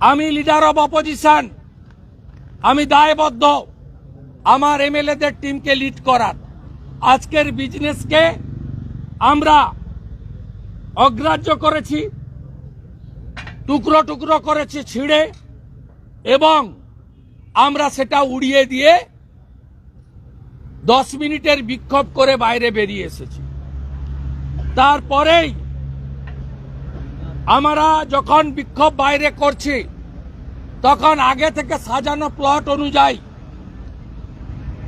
আমি leader of opposition আমি দায়বদ্ধ। আমার এমএলএদের টিমকে লিড করার। আজকের বিজনেসকে আমরা অগ্রাহ্য করেছি, টুকরো টুকরো করেছি ছিঁড়ে এবং আমরা সেটা উড়িয়ে দিয়ে দশ মিনিটের বিক্ষোভ করে বাইরে বেরিয়ে এসেছি। তারপরেই আমরা যখন বিক্ষোভ বাইরে করছি, তখন আগে থেকে সাজানো প্লট অনুযায়ী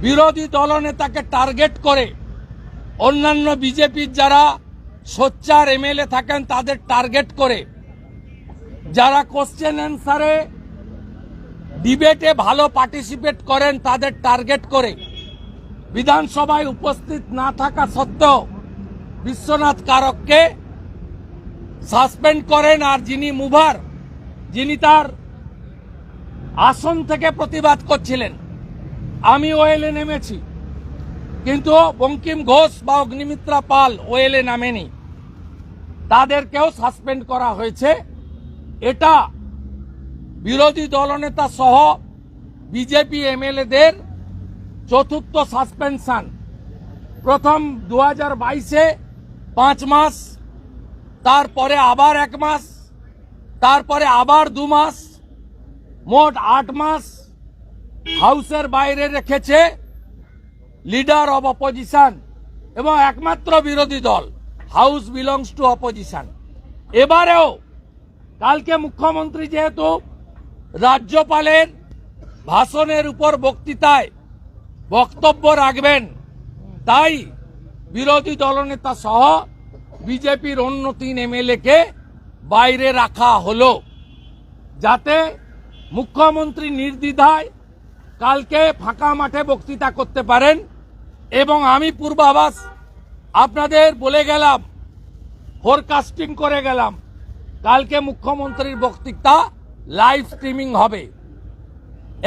বিরোধী দলনেতাকে টার্গেট করে অন্যান্য বিজেপির যারা সোচ্চার এমএলএ থাকেন তাদের টার্গেট করে যারা কোশ্চেন অ্যান্সারে ডিবেটে ভালো পার্টিসিপেট করেন তাদের টার্গেট করে বিধানসভায় উপস্থিত না থাকা সত্ত্বেও বিশ্বনাথ কারককে সাসপেন্ড করেন আর যিনি মুভার, যিনি তার আসন থেকে প্রতিবাদ করছিলেন। আমি ওয়েলে নেমেছি, কিন্তু বঙ্কিম ঘোষ বা অগ্নিমিত্রা পাল ওয়েলে নামেনি। তাদেরকেও সাসপেন্ড করা হয়েছে। এটা বিরোধী দলনেতা সহ বিজেপি এমএলএদের চতুর্থ সাসপেনশন। প্রথম দু হাজার বাইশে পাঁচ মাস তারপরে আবার এক মাস, তারপরে আবার দু মাস, মোট আট মাস হাউসের বাইরে রেখেছে লিডার অব অপোজিশন এবং একমাত্র বিরোধী দল, হাউস বিলংস টু অপোজিশন। এবারেও কালকে মুখ্যমন্ত্রী যেহেতু রাজ্যপালের ভাষণের উপর বক্তৃতায় বক্তব্য রাখবেন, তাই বিরোধী দলনেতা সহ বিজেপির অন্য তিন এমএলএকে বাইরে রাখা হলো, যাতে মুখ্যমন্ত্রী নির্দ্বিধায় কালকে ফাঁকা মাঠে বক্তৃতা করতে পারেন। এবং আমি পূর্বাভাস, আপনাদের বলে গেলাম ফোরকাস্টিং করে গেলাম, কালকে মুখ্যমন্ত্রীর বক্তৃতা লাইভ স্ট্রিমিং হবে।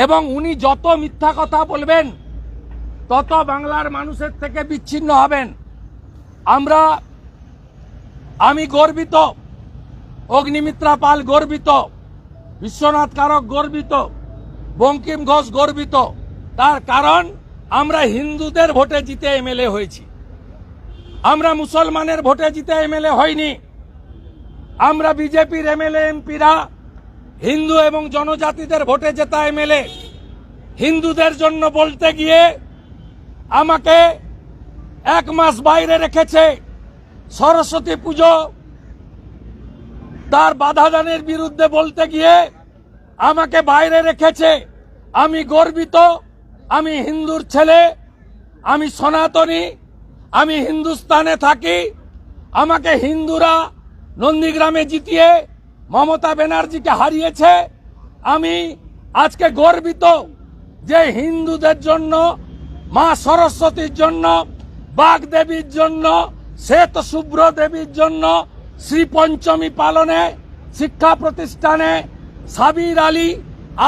এবং উনি যত মিথ্যা কথা বলবেন, তত বাংলার মানুষের থেকে বিচ্ছিন্ন হবেন। আমরা আমি গর্বিত। অগ্নিমিত্রা পাল গর্বিত। বিশ্বনাথ কারক গর্বিত। বঙ্কিম ঘোষ গর্বিত। তার কারণ, আমরা হিন্দুদের ভোটে জিতে এমএলএ হয়েছি। আমরা মুসলমানের ভোটে জিতে এমএলএ হয়নি। আমরা বিজেপির এমএলএ, এমপিরা হিন্দু এবং জনজাতিদের ভোটে জেতা এমএলএ। হিন্দুদের জন্য বলতে গিয়ে আমাকে এক মাস বাইরে রেখেছে। সরস্বতী পুজো, তার বাধাদানের বিরুদ্ধে বলতে গিয়ে আমাকে বাইরে রেখেছে। আমি গর্বিত, আমি হিন্দুর ছেলে, আমি সনাতনী, আমি হিন্দুস্তানে থাকি। আমাকে হিন্দুরা নন্দীগ্রামে জিতিয়ে মমতা ব্যানার্জিকে হারিয়েছে। আমি আজকে গর্বিত যে হিন্দুদের জন্য, মা সরস্বতীর জন্য, বাগদেবীর জন্য শ্বেত শুভ্র দেবীর জন্য শ্রী পঞ্চমী পালনে, শিক্ষা প্রতিষ্ঠানে সাবির আলী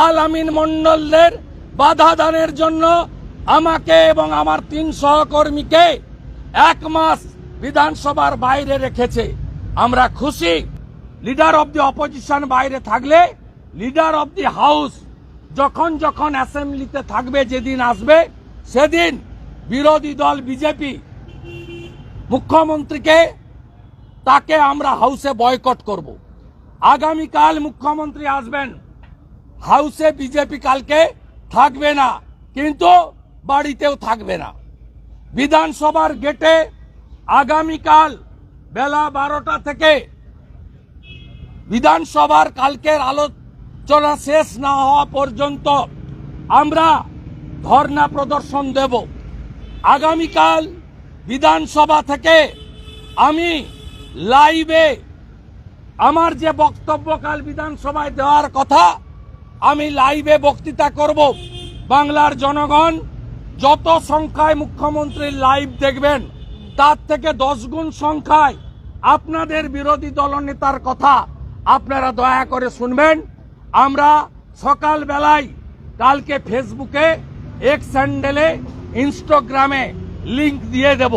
আল আমিন মন্ডলদের বাধা দানের জন্য আমাকে এবং আমার তিন সহকর্মীকে এক মাস বিধানসভার বাইরে রেখেছে। আমরা খুশি। লিডার অব দি অপোজিশন বাইরে থাকলে লিডার অব দি হাউস যখন যখন অ্যাসেম্বলিতে থাকবে, যেদিন আসবে, সেদিন বিরোধী দল বিজেপি মুখ্যমন্ত্রীকে তাকে আমরা হাউসে বয়কট করব। আগামীকাল মুখ্যমন্ত্রী আসবেন। হাউসে বিজেপি কালকে থাকবে না, কিন্তু বাড়িতেও থাকবে না। বিধানসভার গেটে আগামীকাল বেলা বারোটা থেকে বিধানসভার কালকের আলোচনা শেষ না হওয়া পর্যন্ত আমরা ধর্ণা প্রদর্শন দেব। আগামীকাল বিধানসভা থেকে আমি লাইভে আমার যে বক্তব্য কাল বিধানসভায় দেওয়ার কথা, আমি লাইভে বক্তৃতা করব। বাংলার জনগণ যত সংখ্যায় মুখ্যমন্ত্রীর লাইভ দেখবেন, তার থেকে গুণ সংখ্যায় আপনাদের বিরোধী দলনেতার কথা আপনারা দয়া করে শুনবেন। আমরা সকালবেলায় কালকে ফেসবুকে এক স্যান্ডেলে ইনস্টাগ্রামে লিংক দিয়ে দেব।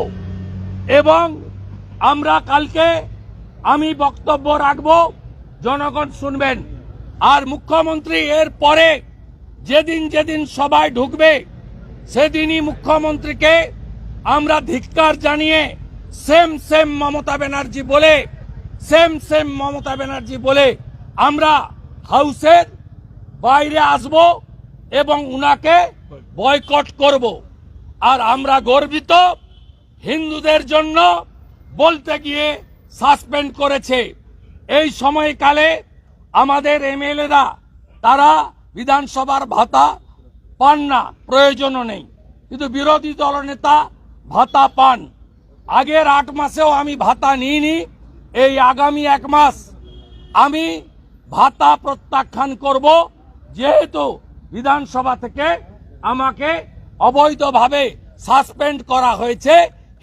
এবং আমরা কালকে আমি বক্তব্য রাখব। জনগণ শুনবেন। আর মুখ্যমন্ত্রী এর পরে যেদিন যেদিন সবাই ঢুকবে, সেদিনই মুখ্যমন্ত্রীকে আমরা ধিক্কার জানিয়ে সেম সেম মমতা ব্যানার্জি বলে সেম সেম মমতা ব্যানার্জি বলে আমরা হাউসের বাইরে আসব এবং উনাকে বয়কট করব। আর আমরা গর্বিত হিন্দুদের জন্য বলতে গিয়ে সাসপেন্ড করেছে। এই সময়কালে আমাদের এমএলএরা, তারা বিধানসভার ভাতা পান না, প্রয়োজনও নেই। কিন্তু বিরোধী দলনেতা ভাতা পান। আগের আট মাসেও আমি ভাতা নিইনি, এই আগামী এক মাস আমি ভাতা প্রত্যাখ্যান করব, যেহেতু বিধানসভা থেকে আমাকে অবৈধভাবে সাসপেন্ড করা হয়েছে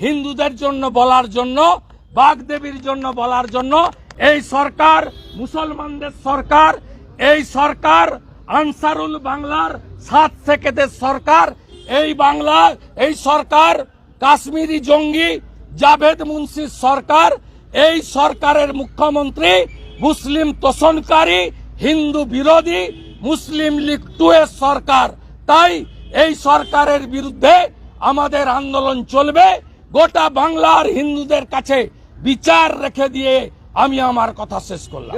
হিন্দুদের জন্য বলার জন্য, বাগদেবীর জন্য বলার জন্য। এই সরকার, মুসলমানদের সরকার, এই সরকার, আনসারুল বাংলার সাত সেকেদের সরকার। এই বাংলা, এই সরকার, কাশ্মীরি জঙ্গি, জাভেদ মুন্সির সরকার। এই সরকারের মুখ্যমন্ত্রী, মুসলিম তোষণকারী, হিন্দু বিরোধী, মুসলিম লীগ টু সরকার। তাই এই সরকারের বিরুদ্ধে আমাদের আন্দোলন চলবে। গোটা বাংলার হিন্দুদের কাছে বিচার রেখে দিয়ে আমি আমার কথা শেষ করলাম।